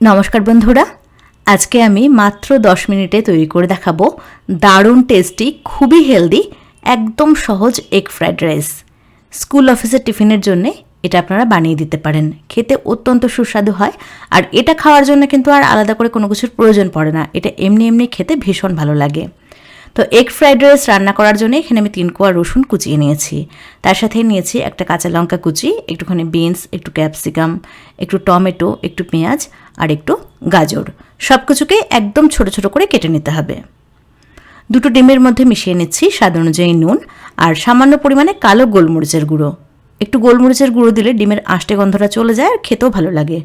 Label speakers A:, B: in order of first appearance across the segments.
A: নমস্কার বন্ধুরা, আজকে আমি মাত্র দশ মিনিটে তৈরি করে দেখাবো দারুণ টেস্টি খুবই হেলদি একদম সহজ এগ ফ্রাইড রাইস স্কুল অফিসের টিফিনের জন্যে এটা আপনারা বানিয়ে দিতে পারেন। খেতে অত্যন্ত সুস্বাদু হয় আর এটা খাওয়ার জন্য কিন্তু আর আলাদা করে কোনো কিছুর প্রয়োজন পড়ে না। এটা এমনি এমনি খেতে ভীষণ ভালো লাগে। তো এগ ফ্রাইড রাইস রান্না করার জন্য এখানে আমি তিন কোয়া রসুন কুচিয়ে নিয়েছি। তার সাথে নিয়েছি একটা কাঁচা লঙ্কা কুচি, একটুখানি বিনস একটু ক্যাপসিকাম একটু টমেটো, একটু পেঁয়াজ আর একটু গাজর। সব কিছুকে একদম ছোট ছোট করে কেটে নিতে হবে। দুটো ডিমের মধ্যে মিশিয়ে নিচ্ছি স্বাদ অনুযায়ী নুন আর সামান্য পরিমাণে কালো গোলমরিচের গুঁড়ো। একটু গোলমরিচের গুঁড়ো দিলে ডিমের আষ্টে গন্ধটা চলে যায় আর খেতেও ভালো লাগে।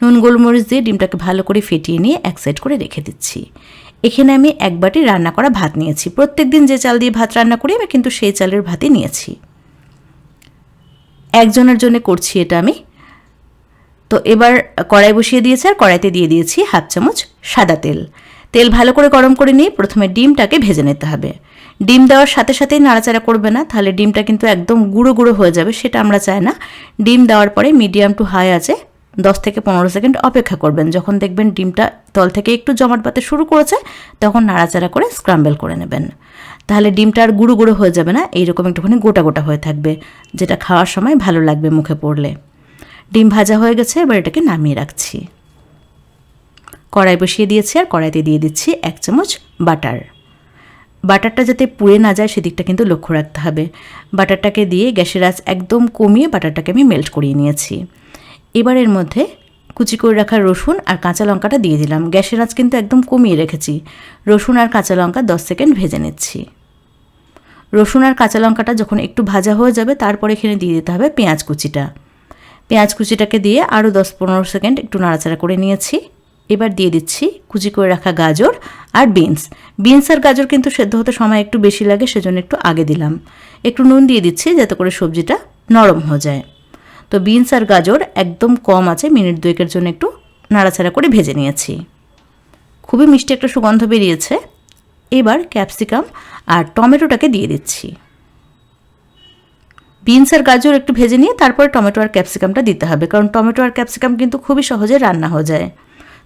A: নুন, গোলমরিচ দিয়ে ডিমটাকে ভালো করে ফেটিয়ে নিয়ে এক সাইড করে রেখে দিচ্ছি। এখানে আমি এক বাটি রান্না করা ভাত নিয়েছি। প্রত্যেক দিন যে চাল দিয়ে ভাত রান্না করি, আমি কিন্তু সেই চালের ভাতই নিয়েছি। একজনের জন্য করছি এটা আমি। তো এবার কড়াই বসিয়ে দিয়েছি আর কড়াইতে দিয়ে দিয়েছি হাফ চামচ সাদা তেল। তেল ভালো করে গরম করে নিয়ে প্রথমে ডিমটাকে ভেজে নিতে হবে। ডিম দেওয়ার সাথে সাথেই নাড়াচাড়া করবে না, তাহলে ডিমটা কিন্তু একদম গুঁড়ো গুঁড়ো হয়ে যাবে, সেটা আমরা চাই না। ডিম দেওয়ার পরে মিডিয়াম টু হাই আছে দশ থেকে পনেরো সেকেন্ড অপেক্ষা করবেন। যখন দেখবেন ডিমটা তল থেকে একটু জমাট পাতে শুরু করেছে, তখন নাড়াচাড়া করে স্ক্রাম্বেল করে নেবেন। তাহলে ডিমটা আর গুঁড়ো গুঁড়ো হয়ে যাবে না, এইরকম একটুখানি গোটা গোটা হয়ে থাকবে, যেটা খাওয়ার সময় ভালো লাগবে মুখে পড়লে। ডিম ভাজা হয়ে গেছে, এবার এটাকে নামিয়ে রাখছি। কড়াই বসিয়ে দিয়েছি আর কড়াইতে দিয়ে দিচ্ছি এক চামচ বাটার। বাটারটা যাতে পুড়ে না যায়, সেদিকটা কিন্তু লক্ষ্য রাখতে হবে। বাটারটাকে দিয়ে গ্যাসের আঁচ একদম কমিয়ে বাটারটাকে আমি মেল্ট করিয়ে নিয়েছি। এবার এর মধ্যে কুচি করে রাখা রসুন আর কাঁচা লঙ্কাটা দিয়ে দিলাম। গ্যাসের আঁচ কিন্তু একদম কমিয়ে রেখেছি। রসুন আর কাঁচা লঙ্কা দশ সেকেন্ড ভেজে নিচ্ছি। রসুন আর কাঁচা লঙ্কাটা যখন একটু ভাজা হয়ে যাবে, তারপর এখানে দিয়ে দিতে হবে পেঁয়াজ কুচিটা। পেঁয়াজ কুচিটাকে দিয়ে আরও দশ পনেরো সেকেন্ড একটু নাড়াচাড়া করে নিয়েছি। এবার দিয়ে দিচ্ছি কুচি করে রাখা গাজর আর বিনস। বিনস আর গাজর কিন্তু সেদ্ধ হতে সময় একটু বেশি লাগে, সেজন্য একটু আগে দিলাম। একটু নুন দিয়ে দিচ্ছি যাতে করে সবজিটা নরম হয়ে যায়। তো বিনস আর গাজর একদম কম আছে, মিনিট দুয়েকের জন্য একটু নাড়াচাড়া করে ভেজে নিয়েছি। খুবই মিষ্টি একটা সুগন্ধ বেরিয়েছে। এবার ক্যাপসিকাম আর টমেটোটাকে দিয়ে দিচ্ছি। বিনস আর গাজর একটু ভেজে নিয়ে তারপরে টমেটো আর ক্যাপসিকামটা দিতে হবে, কারণ টমেটো আর ক্যাপসিকাম কিন্তু খুবই সহজে রান্না হয়ে যায়।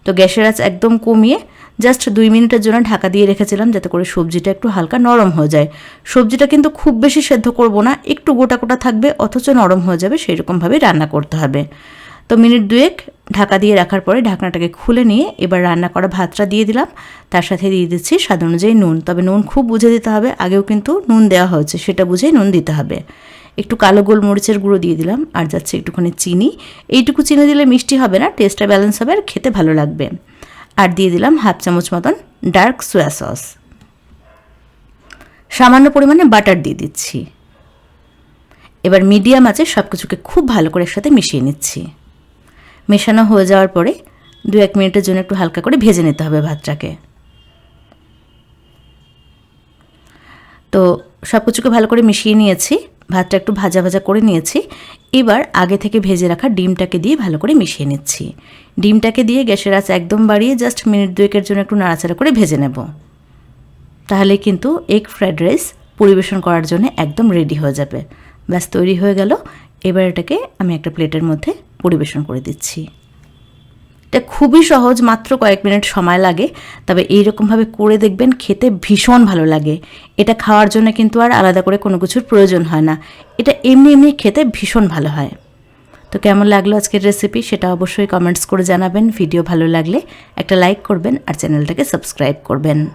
A: তো গ্যাসের আঁচ একদম কমিয়ে জাস্ট দুই মিনিটের জন্য ঢাকা দিয়ে রেখেছিলাম যাতে করে সবজিটা একটু হালকা নরম হয়ে যায়। সবজিটা কিন্তু খুব বেশি সেদ্ধ করব না, একটু গোটা গোটা থাকবে, অথচ নরম হয়ে যাবে সেই রকমভাবে রান্না করতে হবে। তো মিনিট দুয়েক ঢাকা দিয়ে রাখার পরে ঢাকনাটাকে খুলে নিয়ে এবার রান্না করা ভাতটা দিয়ে দিলাম। তার সাথে দিয়ে দিচ্ছি স্বাদ অনুযায়ী নুন, তবে নুন খুব বুঝে দিতে হবে, আগেও কিন্তু নুন দেওয়া হয়েছে, সেটা বুঝেই নুন দিতে হবে। একটু কালো গোলমরিচের গুঁড়ো দিয়ে দিলাম, আর যাচ্ছে একটুখানি চিনি। এইটুকু চিনি দিলে মিষ্টি হবে না টেস্টটা ব্যালেন্স হবে আর খেতে ভালো লাগবে। আর দিয়ে দিলাম হাফ চামচ মতন ডার্ক সোয়া সস। সামান্য পরিমাণে বাটার দিয়ে দিচ্ছি। এবার মিডিয়াম আছে সব কিছুকে খুব ভালো করে একসাথে মিশিয়ে নিচ্ছি। মেশানো হয়ে যাওয়ার পরে দু এক মিনিটের জন্য একটু হালকা করে ভেজে নিতে হবে ভাতটাকে। তো সব কিছুকে ভালো করে মিশিয়ে নিয়েছি, ভাতটা একটু ভাজা ভাজা করে নিয়েছি। এবার আগে থেকে ভেজে রাখা ডিমটাকে দিয়ে ভালো করে মিশিয়ে নিচ্ছি। ডিমটাকে দিয়ে গ্যাসের আঁচ একদম বাড়িয়ে জাস্ট মিনিট দুয়েকের জন্য একটু নাড়াচাড়া করে ভেজে নেব। তাহলে কিন্তু এগ ফ্রাইড রাইস পরিবেশন করার জন্য একদম রেডি হয়ে যাবে। ব্যাস, তৈরি হয়ে গেল। এবার এটাকে আমি একটা প্লেটের মধ্যে পরিবেশন করে দিচ্ছি। এটা খুবই সহজ, মাত্র কয়েক মিনিট সময় লাগে। তবে এইরকমভাবে করে দেখবেন, খেতে ভীষণ ভালো লাগে। এটা খাওয়ার জন্য কিন্তু আর আলাদা করে কোনো কিছুর প্রয়োজন হয় না। এটা এমনি এমনি খেতে ভীষণ ভালো হয়। তো কেমন লাগল আজকের রেসিপি সেটা অবশ্যই কমেন্টস করে জানাবেন। ভিডিও ভালো লাগলে একটা লাইক করবেন আর চ্যানেলটাকে সাবস্ক্রাইব করবেন।